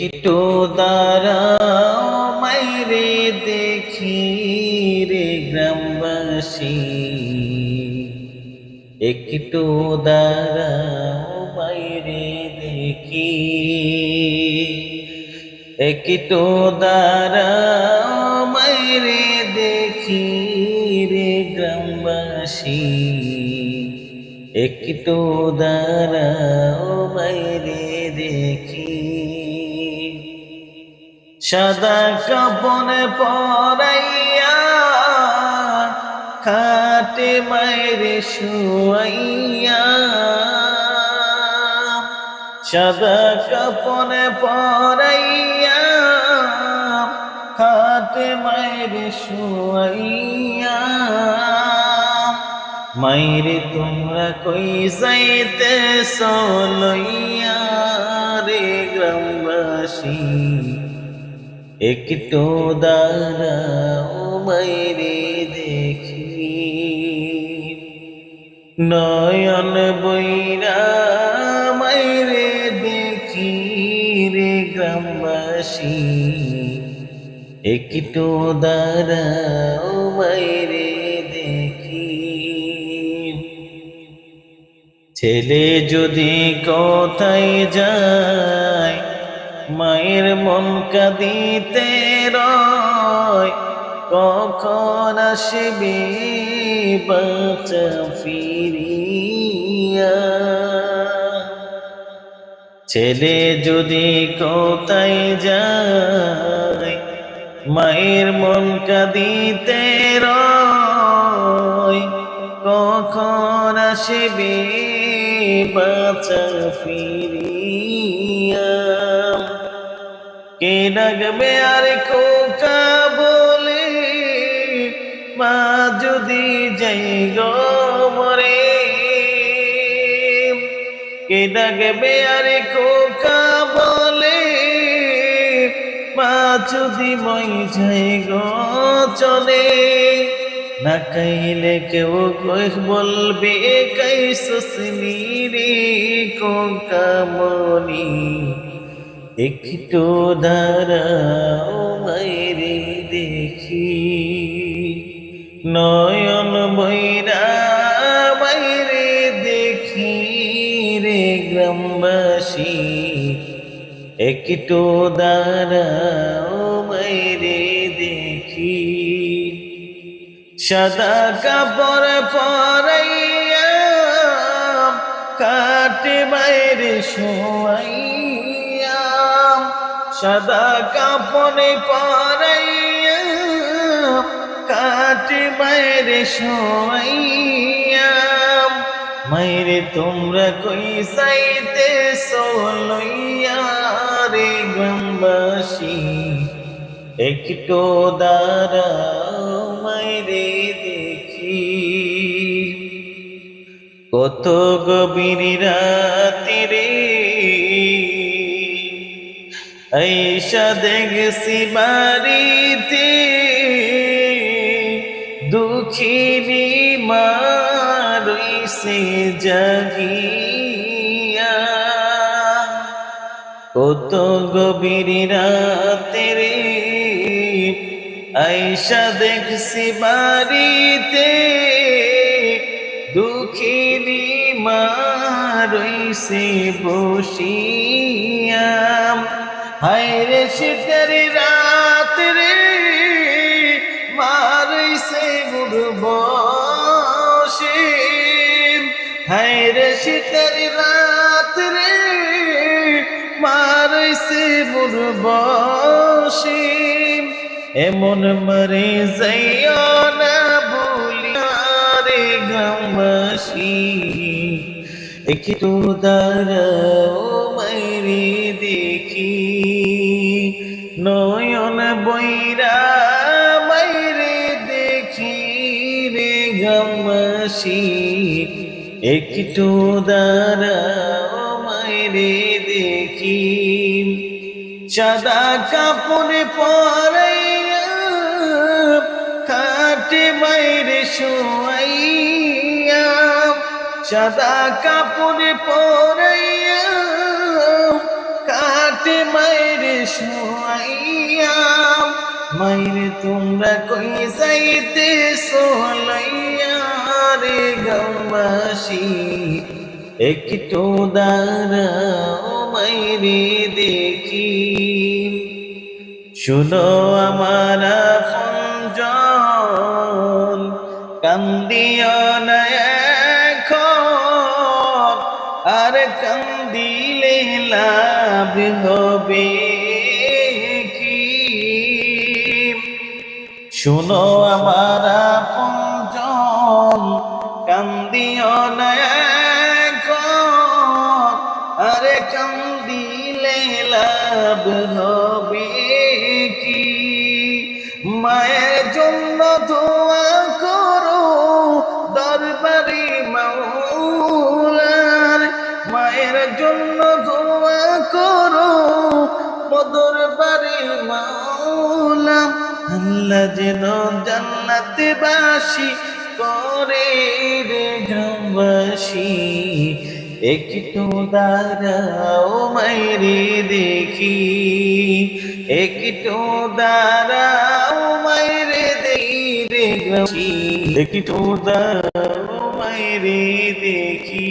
একটু দাঁড়াও, মাইরে দেখি রে গ্রামবাসী। একটু দাঁড়াও বাইরে দেখি। একটু দাঁড়াও, মাইরে দেখি রে গ্রামবাসী। একটু দাঁড়াও বাইরে দেখি সাদা কাপনে পরাইয়া খাটে মায়েরে শুয়াইয়া, সাদা কাপনে পরাইয়া খাটে মায়েরে শুয়াইয়া, মাইরে তোমরা কই যাইতে সলইয়া রে গ্রামবাসী? একটু দাঁড়াও, মাইরে দেখি। নয়ন বইরা মাইরে দেখি রে গ্রামবাসী। একটু দাঁড়াও, মাইরে দেখি। ছেলে যদি কোথায় যায় মায়ের মন কাঁদিতে রয়, কখন আসবে ফিরিয়া? ছেলে যদি কোথায় যায়, মায়ের মন কাঁদিতে রয়, কখন আসবে বাচ্চা ফিরিয়া? কে ডাকবে আর কোকা বলে? মা যদি যাই গো মরে। কে ডাকবে আর কোকা বলে? মা যদি মই যাই গো চলে। না কাইলে কেউ কই বলবে কাই সুসনি রে কোকামনি একটু দাঁড়াও মাইরে দেখি। নয়ন বৈরা বাইরে দেখি রে গ্রামবাসী। একটু দাঁড়াও মাইরে দেখি। সাদা কাপড় পরাইয়া কাটে বাইরে শোয়াইয়া সাদা কাপড় পরাইয়া কাটে বাইরে মাইরে তোমরা কই সাইতে সোলইয়া রে গ্রামবাসী? একটু দাঁড়াও মাইরে দেখি। কত গভীর রাতিরে ऐसा দেখছি বাড়িতে দুঃখিনী মারইছে জাগিয়া কত গভীর রাতে রে আইসা দেখছি বাড়িতে দুঃখিনী মারইছে বসিয়া হায় রে শীতের রাত রে মারইছে গুরবসে হায় রে শীতের রাত রে মারইছে মুরবসে এমন মরে যাইও না বলিয়া রে গামাসি একটু দাঁড়াও মাইরে দেখি, নয়ন বৈরা মাইরে দেখি রে গামাসি একটু দাঁড়াও মাইরে দেখি। সাদা কাপড় পরাইয়া খাটে বাইরে শোয়াইয়া, সাদা কাপড় পরাইয়া হাতে মায়ের সোয়াইয়া মায়ের তোমরা কই যাইতে সোলাইয়া রে গামাসি একটু দাঁড়াও মাইরে দেখি। শুনো আমার ফঞ্জন কান্দিও না হবে শুনো আমার পঞ্চম কান্দিও না আরে কান্দিলে লাভ হবে কি? মায়ের জন্য দোয়া মদর বাড়ি যেন জান্নাতে বাসি করে রে গ্রামবাসী। একটু দাঁড়াও মাইরে দেখি, একটু দাঁড়াও মাইরে দেখি। রে গ্রামবাসী একটু দাঁড়াও মাইরে দেখি।